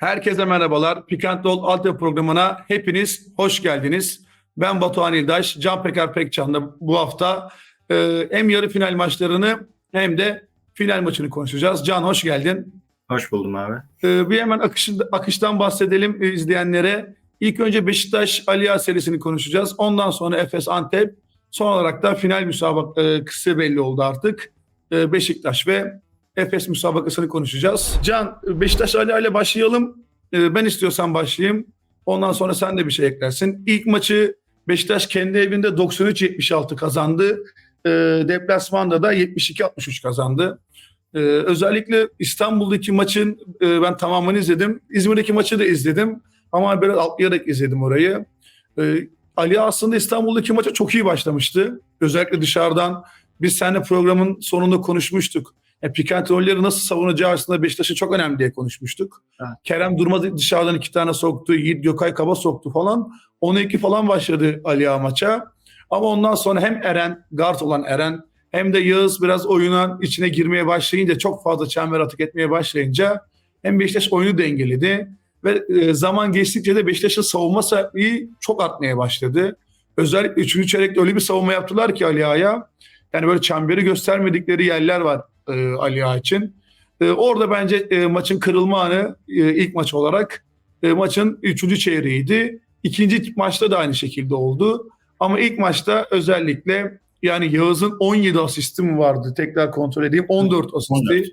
Herkese merhabalar. Pikant Dol Altyapı programına hepiniz hoş geldiniz. Ben Batuhan İldaş, Can Peker Pekcan'da bu hafta e, hem yarı final maçlarını hem de final maçını konuşacağız. Can hoş geldin. Hoş buldum abi. E, bir hemen akışın, akıştan bahsedelim e, izleyenlere. İlk önce Beşiktaş Aliya serisini konuşacağız. Ondan sonra Efes Antep. Son olarak da final müsabakası belli oldu artık. E, Beşiktaş ve Efes müsabakasını konuşacağız. Can, Beşiktaş Ali ile başlayalım. Ee, Ben istiyorsan başlayayım. Ondan sonra sen de bir şey eklersin. İlk maçı Beşiktaş kendi evinde 93-76 kazandı. Ee, Deplasmanda da 72-63 kazandı. Ee, Özellikle İstanbul'daki maçın e, ben tamamını izledim. İzmir'deki maçı da izledim. Ama biraz atlayarak izledim orayı. Ali aslında İstanbul'daki maça çok iyi başlamıştı. Özellikle dışarıdan biz seninle programın sonunda konuşmuştuk. E, pikant rolleri nasıl savunacağı aslında Beşiktaş'ın çok önemli diye konuşmuştuk. Evet. Kerem Durmaz dışarıdan iki tane soktu. Yiğit Gökay Kaba soktu falan. 10-2 falan başladı Ali Ağa maça. Ama ondan sonra hem Eren, guard olan Eren hem de Yağız biraz oyuna içine girmeye başlayınca çok fazla çember atık etmeye başlayınca hem Beşiktaş oyunu dengeledi ve e, zaman geçtikçe de Beşiktaş'ın savunma sertliği çok artmaya başladı. Özellikle 3. çeyrekte öyle bir savunma yaptılar ki Ali Ağa'ya. Yani böyle çemberi göstermedikleri yerler var e, Ali Ağa için. E, orada bence e, maçın kırılma anı e, ilk maç olarak e, maçın 3. çeyreğiydi. İkinci maçta da aynı şekilde oldu. Ama ilk maçta özellikle yani Yağız'ın 17 asisti mi vardı? Tekrar kontrol edeyim. 14 asisti. 14.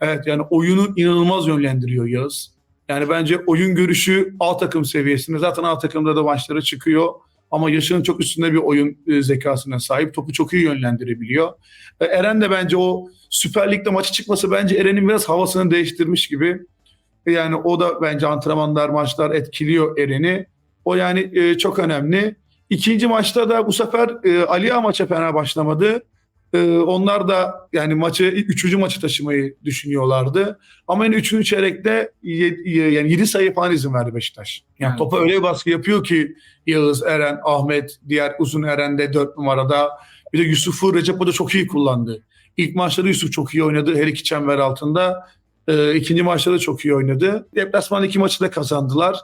Evet yani oyunu inanılmaz yönlendiriyor Yağız. Yani bence oyun görüşü A takım seviyesinde. Zaten A takımda da maçlara çıkıyor. Ama yaşının çok üstünde bir oyun e, zekasına sahip. Topu çok iyi yönlendirebiliyor. E, Eren de bence o Süper Lig'de maça çıkması bence Eren'in biraz havasını değiştirmiş gibi. E, Yani o da bence antrenmanlar, maçlar etkiliyor Eren'i. O yani e, çok önemli. İkinci maçta da bu sefer e, Ali Ağa maça fena başlamadı. E, onlar da yani maçı üçüncü maçı taşımayı düşünüyorlardı. Ama yine üçüncü çeyrekte yani 7 sayı falan izin verdi Beşiktaş. Yani Evet. topa öyle bir baskı yapıyor ki Yağız, Eren, Ahmet, diğer uzun Eren de 4 numarada. Bir de Yusuf'u Recep Hoca çok iyi kullandı. İlk maçta da Yusuf çok iyi oynadı her iki çember altında. E, ikinci maçta da çok iyi oynadı. Deplasman iki maçı da kazandılar.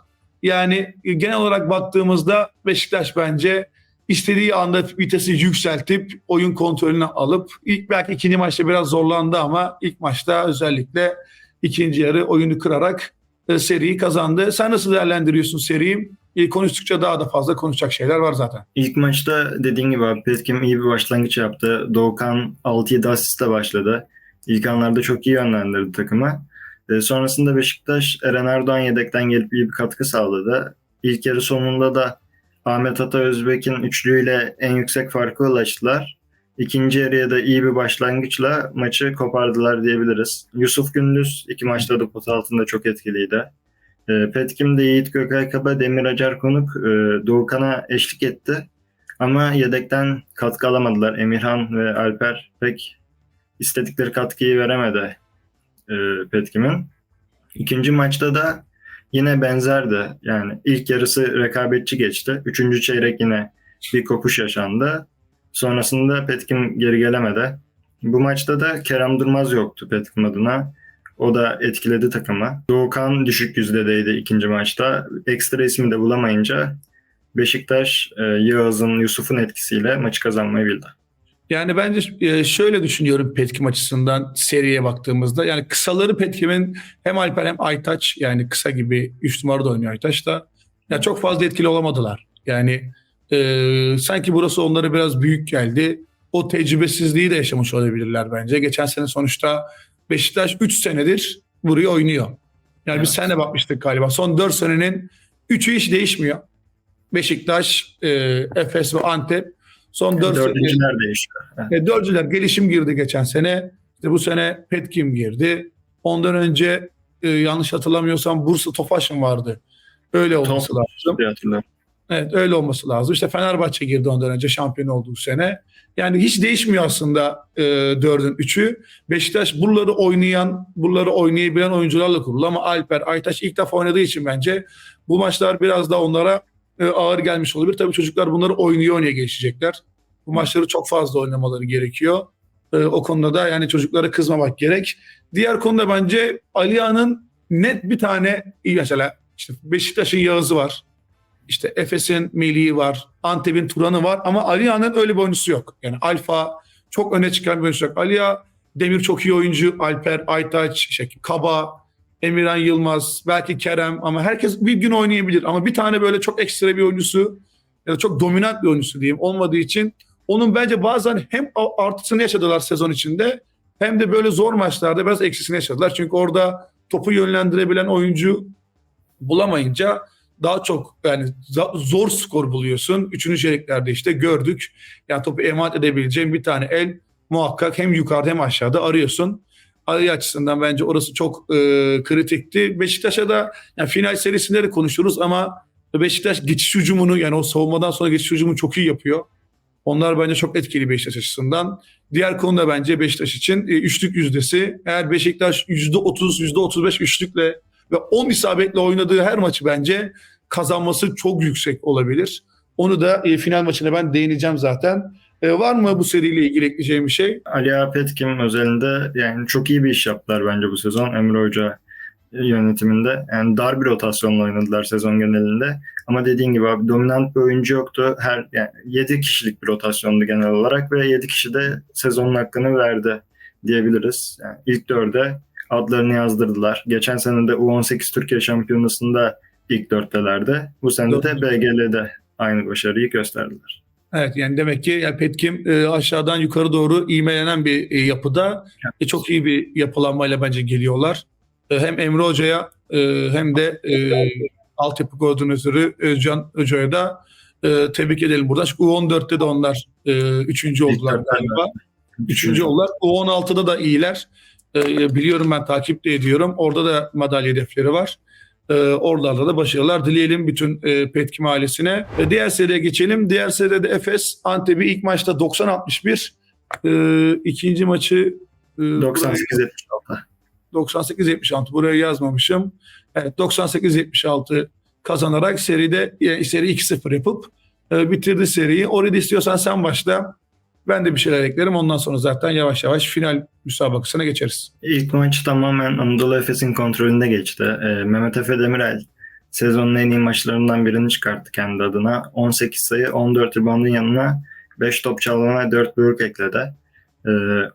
Yani genel olarak baktığımızda Beşiktaş bence istediği anda vitesi yükseltip oyun kontrolünü alıp ilk belki ikinci maçta biraz zorlandı ama ilk maçta özellikle ikinci yarı oyunu kırarak e, seriyi kazandı. Sen nasıl değerlendiriyorsun seriyi? E, konuştukça daha da fazla konuşacak şeyler var zaten. İlk maçta dediğin gibi Petkim iyi bir başlangıç yaptı. Doğukan 6-7 asistle başladı. İlk anlarda çok iyi yönlendirdi takımı. E, sonrasında Beşiktaş Eren Erdoğan yedekten gelip iyi bir katkı sağladı. İlk yarı sonunda da Ahmet Ata Özbek'in üçlüğüyle en yüksek farka ulaştılar. İkinci yarıya da iyi bir başlangıçla maçı kopardılar diyebiliriz. Yusuf Gündüz iki maçta da pot altında çok etkiliydi. E, Petkim'de Yiğit Gökay Kaba, Demir Acar Konuk e, Doğukan'a eşlik etti. Ama yedekten katkı alamadılar. Emirhan ve Alper pek istedikleri katkıyı veremedi e, Petkim'in. İkinci maçta da yine benzerdi. Yani ilk yarısı rekabetçi geçti. Üçüncü çeyrek yine bir kopuş yaşandı. Sonrasında Petkim geri gelemedi. Bu maçta da Kerem Durmaz yoktu Petkim adına. O da etkiledi takımı. Doğukan düşük yüzdedeydi ikinci maçta. Ekstra ismi de bulamayınca Beşiktaş e, Yağız'ın, Yusuf'un etkisiyle maçı kazanmayı bildi. Yani bence e, şöyle düşünüyorum Petkim açısından seriye baktığımızda. Yani kısaları Petkim'in hem Alper hem Aytaç yani kısa gibi 3 numarada oynuyor Aytaç da. Ya çok fazla etkili olamadılar. Yani e, sanki burası onlara biraz büyük geldi. O tecrübesizliği de yaşamış olabilirler bence. Geçen sene sonuçta Beşiktaş 3 senedir buraya oynuyor. Yani biz Evet. senle bakmıştık galiba. Son 4 senenin 3'ü hiç değişmiyor. Beşiktaş, e, Efes ve Antep. Son 4 senedir Dördüncüler değişiyor. Evet. e, dördüncüler gelişim girdi geçen sene. İşte bu sene Petkim girdi. Ondan önce e, yanlış hatırlamıyorsam Bursa Tofaş'ın vardı. Öyle olması Top- lazım. Evet öyle olması lazım. İşte Fenerbahçe girdi ondan önce şampiyon olduğu sene. Yani hiç değişmiyor aslında e, dördün üçü. Beşiktaş buraları oynayan, buraları oynayabilen oyuncularla kurulu ama Alper, Aytaç ilk defa oynadığı için bence bu maçlar biraz da onlara ağır gelmiş olabilir. Tabii çocuklar bunları oynuyor oynaya geçecekler. Bu maçları çok fazla oynamaları gerekiyor. E, o konuda da yani çocuklara kızmamak gerek. Diğer konuda bence Alia'nın net bir tane mesela işte Beşiktaş'ın Yağız'ı var. İşte Efes'in Melih'i var. Antep'in Turan'ı var ama Aliya'nın öyle bir oyuncusu yok. Yani Alfa çok öne çıkan bir oyuncu yok. Aliya Demir çok iyi oyuncu. Alper, Aytaç, şey, Kaba, Emirhan Yılmaz, belki Kerem ama herkes bir gün oynayabilir. Ama bir tane böyle çok ekstra bir oyuncusu ya da çok dominant bir oyuncusu diyeyim olmadığı için onun bence bazen hem artısını yaşadılar sezon içinde hem de böyle zor maçlarda biraz eksisini yaşadılar. Çünkü orada topu yönlendirebilen oyuncu bulamayınca daha çok yani zor skor buluyorsun. Üçüncü çeyreklerde işte gördük. Yani topu emanet edebileceğin bir tane el muhakkak hem yukarıda hem aşağıda arıyorsun. Ali açısından bence orası çok e, kritikti. Beşiktaş'a da yani final serisinde de konuşuruz ama Beşiktaş geçiş hücumunu yani o savunmadan sonra geçiş hücumunu çok iyi yapıyor. Onlar bence çok etkili Beşiktaş açısından. Diğer konu da bence Beşiktaş için e, üçlük yüzdesi. Eğer Beşiktaş %30, %35 üçlükle ve 10 isabetle oynadığı her maçı bence kazanması çok yüksek olabilir. Onu da e, final maçına ben değineceğim zaten. E, var mı bu seriyle ilgili ekleyeceğim bir şey? Ali Petkim özelinde yani çok iyi bir iş yaptılar bence bu sezon Emre Hoca yönetiminde. Yani dar bir rotasyonla oynadılar sezon genelinde. Ama dediğin gibi abi dominant bir oyuncu yoktu. Her yani 7 kişilik bir rotasyondu genel olarak ve 7 kişi de sezonun hakkını verdi diyebiliriz. Yani ilk dörde adlarını yazdırdılar. Geçen sene de U18 Türkiye Şampiyonası'nda ilk dörttelerdi. Bu sene de BGL'de aynı başarıyı gösterdiler. Evet yani demek ki yani Petkim e, aşağıdan yukarı doğru ivmelenen bir e, yapıda e, çok iyi bir yapılanmayla bence geliyorlar. E, hem Emre Hoca'ya e, hem de e, altyapı koordinatörü Özcan Hoca'ya da e, tebrik edelim buradan. Çünkü U14'te de onlar e, üçüncü oldular galiba. Üçüncü oldular. U16'da da iyiler. E, biliyorum ben takip de ediyorum. Orada da madalya hedefleri var. E, oralarda da başarılar dileyelim bütün e, Petkim ailesine. E, diğer seriye geçelim. Diğer seride Efes Antep'i ilk maçta 90-61. E, ikinci maçı e, 98-76. 98-76 buraya yazmamışım. Evet 98-76 kazanarak seride yani seri 2-0 yapıp e, bitirdi seriyi. Orada istiyorsan sen başla. Ben de bir şeyler eklerim. Ondan sonra zaten yavaş yavaş final müsabakasına geçeriz. İlk maç tamamen Anadolu Efes'in kontrolünde geçti. E, Mehmet Efe Demirel sezonun en iyi maçlarından birini çıkarttı kendi adına. 18 sayı, 14 reboundun yanına 5 top çalma 4 blok ekledi. Ee,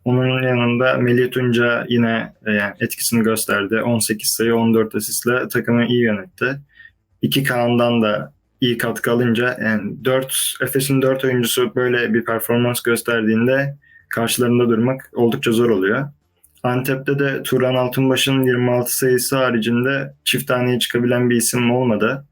onun yanında Melih Tunca yine e, yani etkisini gösterdi. 18 sayı 14 asistle takımı iyi yönetti. İki Kaan'dan da iyi katkı alınca yani 4 Efes'in 4 oyuncusu böyle bir performans gösterdiğinde karşılarında durmak oldukça zor oluyor. Antep'te de Turan Altunbaş'ın 26 sayısı haricinde çift taneye çıkabilen bir isim olmadı.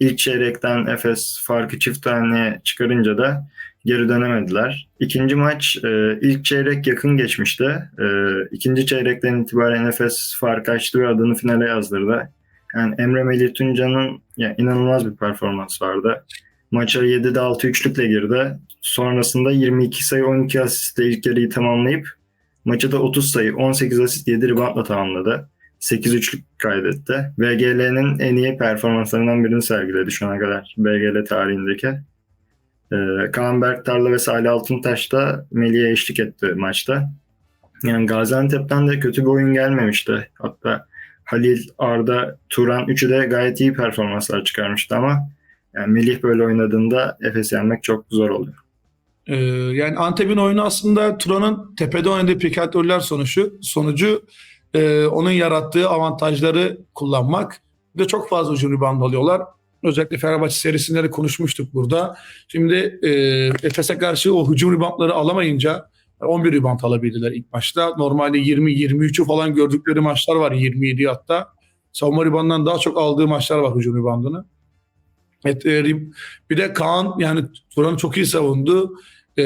İlk çeyrekten Efes farkı çift taneye çıkarınca da geri dönemediler. İkinci maç e, ilk çeyrek yakın geçmişti. E, ikinci çeyrekten itibaren Efes fark açtı ve adını finale yazdırdı. Yani Emre Melih Tunca'nın yani inanılmaz bir performans vardı. Maça 7'de 6 üçlükle girdi. Sonrasında 22 sayı 12 asistle ilk yarıyı tamamlayıp maçı da 30 sayı 18 asist 7 reboundla tamamladı. 8 üçlük kaydetti. BGL'nin en iyi performanslarından birini sergiledi şu ana kadar BGL tarihindeki. Ee, Kaan Berktar'la ve Salih Altıntaş da Melih'e eşlik etti maçta. Yani Gaziantep'ten de kötü bir oyun gelmemişti. Hatta Halil, Arda, Turan üçü de gayet iyi performanslar çıkarmıştı ama yani Melih böyle oynadığında Efes yenmek çok zor oluyor. Ee, yani Antep'in oyunu aslında Turan'ın tepede oynadığı pikatroller sonucu, sonucu e, onun yarattığı avantajları kullanmak ve çok fazla hücum rebound alıyorlar. Özellikle Fenerbahçe serisinde de konuşmuştuk burada. Şimdi e, Efes'e karşı o hücum reboundları alamayınca 11 rebound alabildiler ilk maçta. Normalde 20-23'ü falan gördükleri maçlar var 27 hatta. Savunma reboundından daha çok aldığı maçlar var hücum reboundını. Evet, e, bir de Kaan yani Turan'ı çok iyi savundu. E,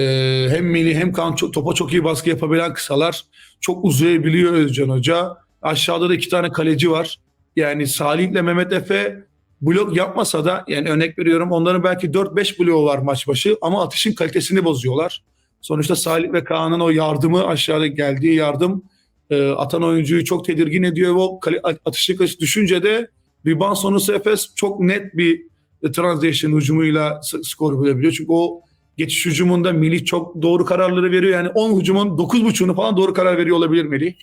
hem Melih hem Kaan çok, topa çok iyi baskı yapabilen kısalar. Çok uzayabiliyor Özcan Hoca. Aşağıda da iki tane kaleci var. Yani Salih ile Mehmet Efe blok yapmasa da yani örnek veriyorum onların belki 4-5 bloğu var maç başı ama atışın kalitesini bozuyorlar. Sonuçta Salih ve Kaan'ın o yardımı aşağıda geldiği yardım e, atan oyuncuyu çok tedirgin ediyor ve o atışı düşünce de rebound sonrası Efes çok net bir transition hücumuyla skor bulabiliyor. Çünkü o geçiş hücumunda Melih çok doğru kararları veriyor. Yani 10 hücumun 9.5'unu falan doğru karar veriyor olabilir Melih.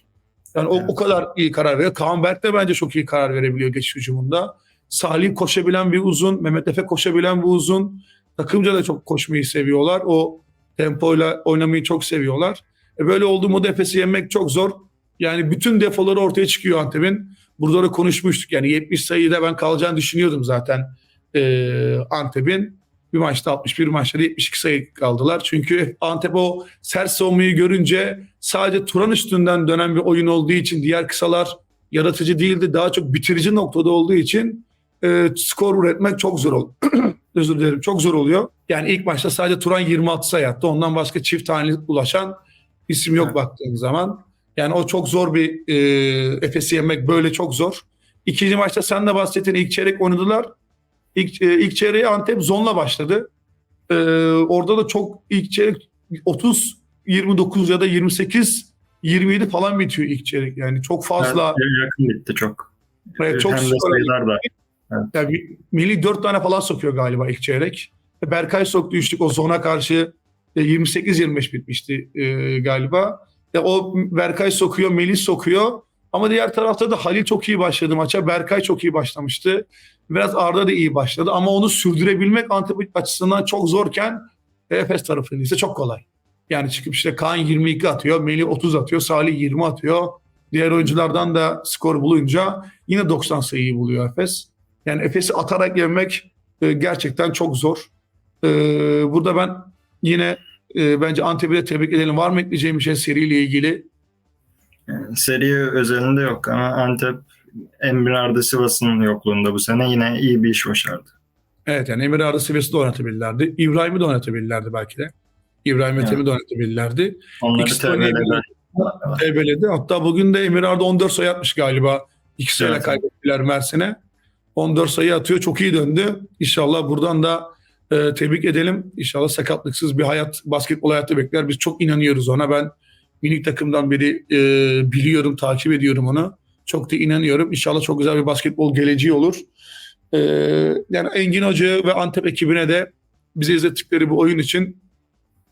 Yani o, Evet. o kadar iyi karar veriyor. Kaan Berk de bence çok iyi karar verebiliyor geçiş hücumunda. Salih koşabilen bir uzun, Mehmet Efe koşabilen bir uzun. Takımca da çok koşmayı seviyorlar. O tempoyla oynamayı çok seviyorlar. E böyle olduğu mu Efes'i yenmek çok zor. Yani bütün defoları ortaya çıkıyor Antep'in. Burada da konuşmuştuk. Yani 70 sayıda ben kalacağını düşünüyordum zaten e, Antep'in. Bir maçta 61 maçta da 72 sayı kaldılar. Çünkü Antep o sert savunmayı görünce sadece Turan üstünden dönen bir oyun olduğu için diğer kısalar yaratıcı değildi. Daha çok bitirici noktada olduğu için e, skor üretmek çok zor ol. Özür dilerim. Çok zor oluyor. Yani ilk maçta sadece Turan 26 sayı attı. Ondan başka çift tane ulaşan isim yok Evet. baktığın zaman. Yani o çok zor bir e, Efes'i yenmek böyle çok zor. İkinci maçta sen de bahsettin ilk çeyrek oynadılar. İlk, e, ilk çeyreği Antep zonla başladı. E, orada da çok ilk çeyrek 30 29 ya da 28 27 falan bitiyor ilk çeyrek. Yani çok fazla Evet, yakın bitti çok. Evet, çok Hem de sayılar da. Yani Melih 4 tane falan sokuyor galiba ilk çeyrek. E, Berkay soktu üçlük o zona karşı e, 28-25 bitmişti e, galiba. E, o Berkay sokuyor, Melih sokuyor. Ama diğer tarafta da Halil çok iyi başladı maça. Berkay çok iyi başlamıştı. Biraz Arda da iyi başladı. Ama onu sürdürebilmek Antep açısından çok zorken e, Efes tarafının ise çok kolay. Yani çıkıp işte Kaan 22 atıyor, Melih 30 atıyor, Salih 20 atıyor. Diğer oyunculardan da skor bulunca yine 90 sayıyı buluyor Efes. Yani Efes'i atarak yenmek e, gerçekten çok zor. E, burada ben yine e, bence Antep'i de tebrik edelim. Var mı ekleyeceğim bir şey seriyle ilgili? Yani seri özelinde yok ama Antep Emre Arda Sivas'ın yokluğunda bu sene yine iyi bir iş başardı. Evet yani Emir Arda seviyesi de oynatabilirlerdi. İbrahim'i de oynatabilirlerdi belki de. İbrahim Ethem'i de oynatabilirlerdi. Onları TBL'de. Hatta bugün de Emir Arda 14 sayı atmış galiba. İki sayıyla Evet. kaybettiler Mersin'e. 14 sayı atıyor. Çok iyi döndü. İnşallah buradan da e, tebrik edelim. İnşallah sakatlıksız bir hayat, basketbol hayatı bekler. Biz çok inanıyoruz ona. Ben minik takımdan beri e, biliyorum, takip ediyorum onu. Çok da inanıyorum. İnşallah çok güzel bir basketbol geleceği olur. E, yani Engin Hoca ve Antep ekibine de bize izlettikleri bu oyun için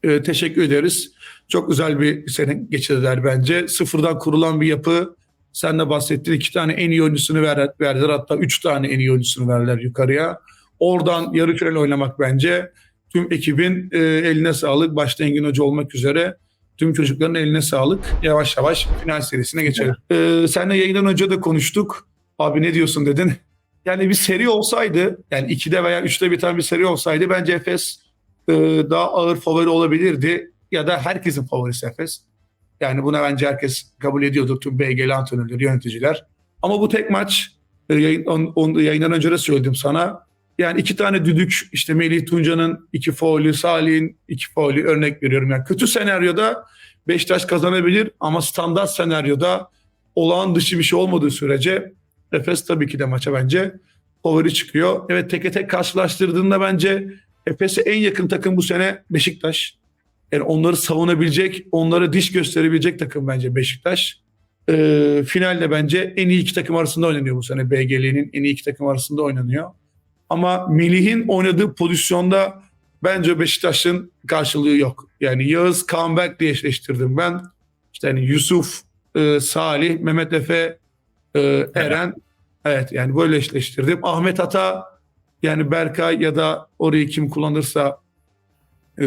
e, teşekkür ederiz. Çok güzel bir sene geçirdiler bence. Sıfırdan kurulan bir yapı. Sen de bahsettin iki tane en iyi oyuncusunu ver, verdiler. Hatta üç tane en iyi oyuncusunu verdiler yukarıya. Oradan yarı final oynamak bence tüm ekibin e, eline sağlık. Başta Engin Hoca olmak üzere tüm çocukların eline sağlık. Yavaş yavaş final serisine geçelim. E, seninle yayından önce de konuştuk. Abi ne diyorsun dedin. Yani bir seri olsaydı yani ikide veya üçte biten bir seri olsaydı bence Efes e, daha ağır favori olabilirdi. Ya da herkesin favorisi Efes. Yani buna bence herkes kabul ediyordur. Tüm BG'li antrenörler, yöneticiler. Ama bu tek maç e, yayın, on, on- yayından önce de söyledim sana. Yani iki tane düdük işte Melih Tunca'nın iki faulü, Salih'in iki faulü örnek veriyorum. Yani kötü senaryoda Beşiktaş kazanabilir ama standart senaryoda olağan dışı bir şey olmadığı sürece Efes tabii ki de maça bence favori çıkıyor. Evet teke tek karşılaştırdığında bence Efes'e en yakın takım bu sene Beşiktaş. Yani onları savunabilecek, onlara diş gösterebilecek takım bence Beşiktaş. Ee, finalde bence en iyi iki takım arasında oynanıyor bu sene. BGL'nin en iyi iki takım arasında oynanıyor. Ama Melih'in oynadığı pozisyonda bence Beşiktaş'ın karşılığı yok. Yani Yağız comeback diye eşleştirdim ben. İşte hani Yusuf, e, Salih, Mehmet Efe, e, Eren. Evet yani böyle eşleştirdim. Ahmet Ata yani Berkay ya da orayı kim kullanırsa e,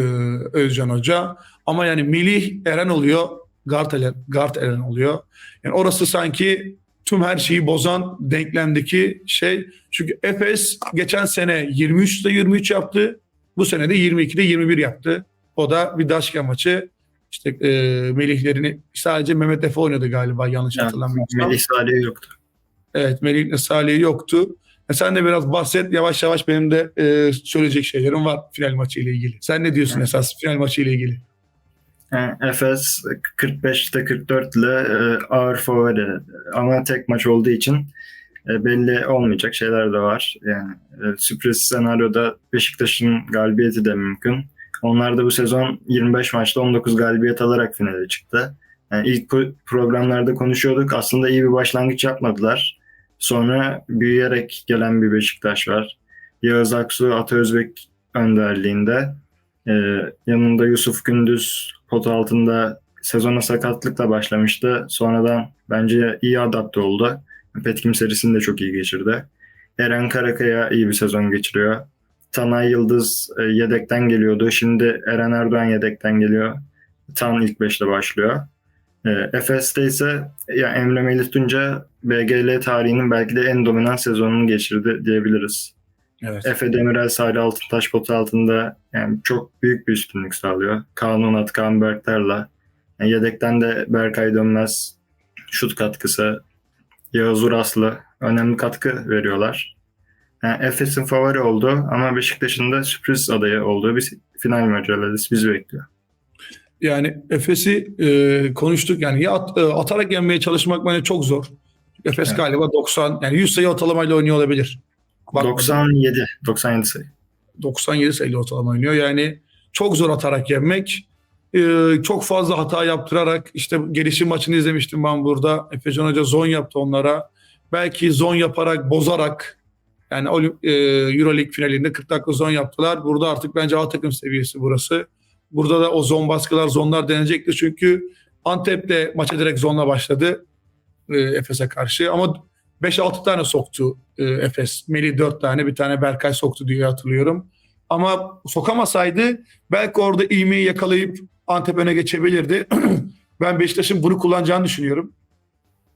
Özcan Hoca. Ama yani Melih Eren oluyor. Gart Eren, Gart Eren oluyor. Yani orası sanki tüm her şeyi bozan denklemdeki şey. Çünkü Efes geçen sene 23'te 23 yaptı. Bu sene de 22'de 21 yaptı. O da bir Daşka maçı. İşte e, Melihlerini sadece Mehmet Efe oynadı galiba yanlış Yani hatırlamıyorsam. Melih Salih yoktu. Evet Melih'le Salih yoktu. E sen de biraz bahset yavaş yavaş benim de e, söyleyecek şeylerim var final maçı ile ilgili. Sen ne diyorsun Evet. esas final maçı ile ilgili? Yani Efes 45'te 44 ile e, ağır favori ama tek maç olduğu için e, belli olmayacak şeyler de var. Yani e, sürpriz senaryoda Beşiktaş'ın galibiyeti de mümkün. Onlar da bu sezon 25 maçta 19 galibiyet alarak finale çıktı. Yani ilk pro- programlarda konuşuyorduk. Aslında iyi bir başlangıç yapmadılar. Sonra büyüyerek gelen bir Beşiktaş var. Yağız Aksu, Ata Özbek önderliğinde. Ee, yanında Yusuf Gündüz, pot altında sezona sakatlıkla başlamıştı. Sonradan bence iyi adapte oldu. Petkim serisini de çok iyi geçirdi. Eren Karakaya iyi bir sezon geçiriyor. Tanay Yıldız e, yedekten geliyordu. Şimdi Eren Erdoğan yedekten geliyor. Tan ilk beşte başlıyor. E, Efes'te ise ya Emre Melih Tunca BGL tarihinin belki de en dominant sezonunu geçirdi diyebiliriz. Evet. Efe Demirel Salih Altıntaş potu altında yani çok büyük bir üstünlük sağlıyor. Kaan Onat, Kaan Berkler'la. Yani yedekten de Berkay Dönmez şut katkısı, Yağız Uraslı önemli katkı veriyorlar. Yani Efes'in favori olduğu ama Beşiktaş'ın da sürpriz adayı olduğu bir final mücadelesi bizi bekliyor. Yani Efes'i e, konuştuk. Yani ya at- e, atarak yenmeye çalışmak bence çok zor. Efes Evet. galiba 90 yani 100 sayı ortalamayla oynuyor olabilir. Bak, 97, 97 sayı. 97 sayılı ortalama oynuyor. Yani çok zor atarak yenmek. Ee, çok fazla hata yaptırarak işte gelişim maçını izlemiştim ben burada. Efecan Hoca zon yaptı onlara. Belki zon yaparak, bozarak yani e, Euroleague finalinde 40 dakika zon yaptılar. Burada artık bence A takım seviyesi burası. Burada da o zon baskılar, zonlar denecektir. Çünkü Antep de maça direkt zonla başladı e, Efes'e karşı. Ama 5-6 tane soktu e, Efes. Melih 4 tane, bir tane Berkay soktu diye hatırlıyorum. Ama sokamasaydı belki orada ilmeği yakalayıp Antep öne geçebilirdi. ben Beşiktaş'ın bunu kullanacağını düşünüyorum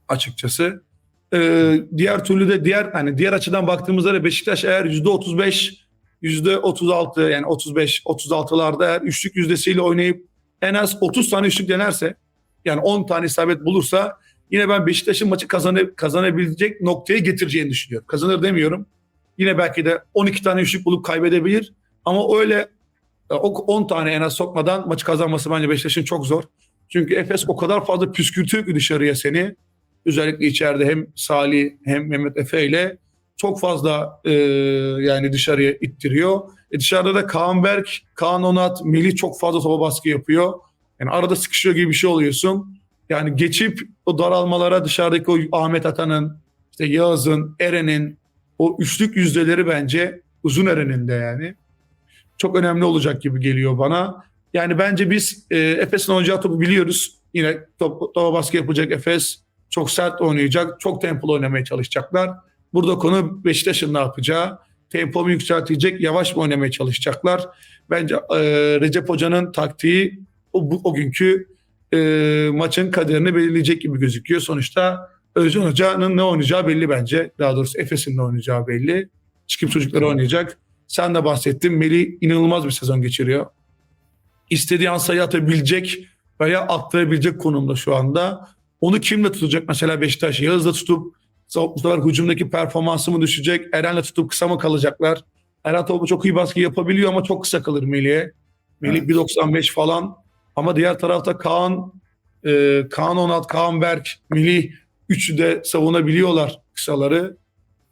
açıkçası. Ee, diğer türlü de diğer hani diğer açıdan baktığımızda da Beşiktaş eğer %35 %36 yani 35 36'larda eğer üçlük yüzdesiyle oynayıp en az 30 tane üçlük denerse yani 10 tane isabet bulursa yine ben Beşiktaş'ın maçı kazanı, kazanabilecek noktaya getireceğini düşünüyorum. Kazanır demiyorum. Yine belki de 12 tane üçlük bulup kaybedebilir. Ama öyle e, o 10 tane en az sokmadan maçı kazanması bence Beşiktaş'ın çok zor. Çünkü Efes o kadar fazla püskürtüyor ki dışarıya seni. Özellikle içeride hem Salih hem Mehmet Efe ile çok fazla e, yani dışarıya ittiriyor. E dışarıda da Kaan Berk, Kaan Onat, Melih çok fazla topa baskı yapıyor. Yani arada sıkışıyor gibi bir şey oluyorsun. Yani geçip o daralmalara dışarıdaki o Ahmet Atan'ın, işte Yağız'ın, Eren'in o üçlük yüzdeleri bence uzun Eren'in de yani çok önemli olacak gibi geliyor bana. Yani bence biz e, Efes'in oynayacağı topu biliyoruz. Yine top, topa baskı yapacak Efes. Çok sert oynayacak. Çok tempolu oynamaya çalışacaklar. Burada konu Beşiktaş'ın ne yapacağı. Tempo mu yükseltecek, yavaş mı oynamaya çalışacaklar. Bence e, Recep Hoca'nın taktiği o, bu, o günkü e, maçın kaderini belirleyecek gibi gözüküyor. Sonuçta Özcan Hoca'nın ne oynayacağı belli bence. Daha doğrusu Efes'in ne oynayacağı belli. Çıkıp çocukları oynayacak. Sen de bahsettin. Melih inanılmaz bir sezon geçiriyor. İstediği an sayı atabilecek veya atlayabilecek konumda şu anda. Onu kimle tutacak? Mesela Beşiktaş Yağız'la tutup bu sefer hücumdaki performansı mı düşecek? Eren'le tutup kısa mı kalacaklar? Eren topu çok iyi baskı yapabiliyor ama çok kısa kalır Melih'e. Melih Evet. 1.95 falan. Ama diğer tarafta Kaan, e, Kaan Onat, Kaan Berk, Melih üçü de savunabiliyorlar kısaları.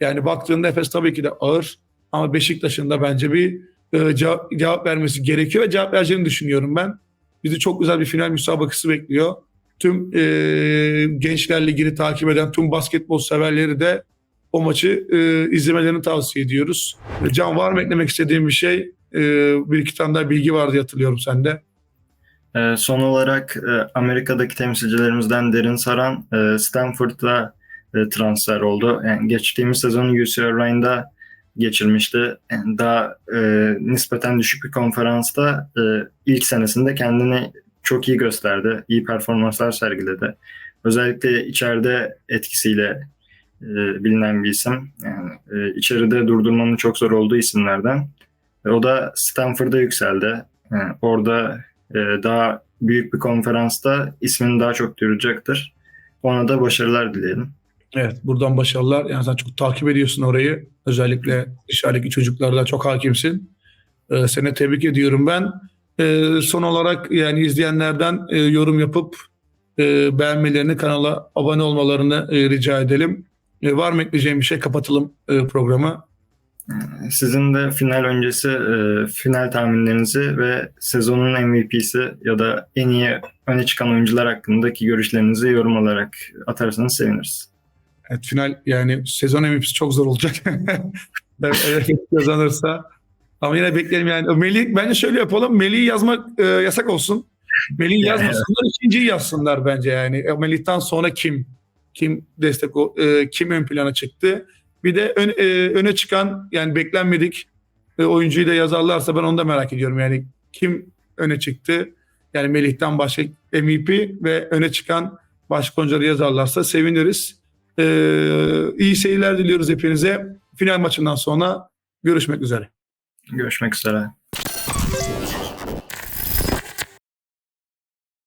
Yani baktığında Efes tabii ki de ağır. Ama Beşiktaş'ın da bence bir e, cevap, cevap vermesi gerekiyor ve cevap vereceğini düşünüyorum ben. Bizi çok güzel bir final müsabakası bekliyor. Tüm e, gençler ligini takip eden tüm basketbol severleri de o maçı e, izlemelerini tavsiye ediyoruz. Can var mı eklemek istediğim bir şey? E, bir iki tane daha bilgi vardı hatırlıyorum sende. Ee, son olarak e, Amerika'daki temsilcilerimizden Derin Saran e, Stanford'a e, transfer oldu. Yani geçtiğimiz sezonu UC Irvine'da geçirmişti. Yani daha e, nispeten düşük bir konferansta e, ilk senesinde kendini çok iyi gösterdi. İyi performanslar sergiledi. Özellikle içeride etkisiyle e, bilinen bir isim. Yani e, içeride durdurmanın çok zor olduğu isimlerden. E, o da Stanford'a yükseldi. Yani orada e, daha büyük bir konferansta ismini daha çok duyuracaktır. Ona da başarılar dileyelim. Evet buradan başarılar. Yani sen çok takip ediyorsun orayı. Özellikle dışarıdaki çocuklarda çok hakimsin. Ee, seni tebrik ediyorum ben. Ee, son olarak yani izleyenlerden e, yorum yapıp e, beğenmelerini, kanala abone olmalarını e, rica edelim. E, var mı ekleyeceğim bir şey? Kapatalım e, programı. Sizin de final öncesi e, final tahminlerinizi ve sezonun MVP'si ya da en iyi öne çıkan oyuncular hakkındaki görüşlerinizi yorum olarak atarsanız seviniriz. Evet, final yani sezon MVP'si çok zor olacak. evet, kazanırsa. Ama yine bekleyelim yani. Melih, bence şöyle yapalım. Melih'i yazmak e, yasak olsun. Melih yazmasınlar, ikinciyi yazsınlar bence yani. E, Melih'ten sonra kim? Kim destek o- e, kim ön plana çıktı? Bir de ön- e, öne çıkan yani beklenmedik e, oyuncuyu da yazarlarsa ben onu da merak ediyorum. Yani kim öne çıktı? Yani Melih'ten başka MVP ve öne çıkan başka oyuncuları yazarlarsa seviniriz. E, iyi seyirler diliyoruz hepinize. Final maçından sonra görüşmek üzere. Görüşmek üzere.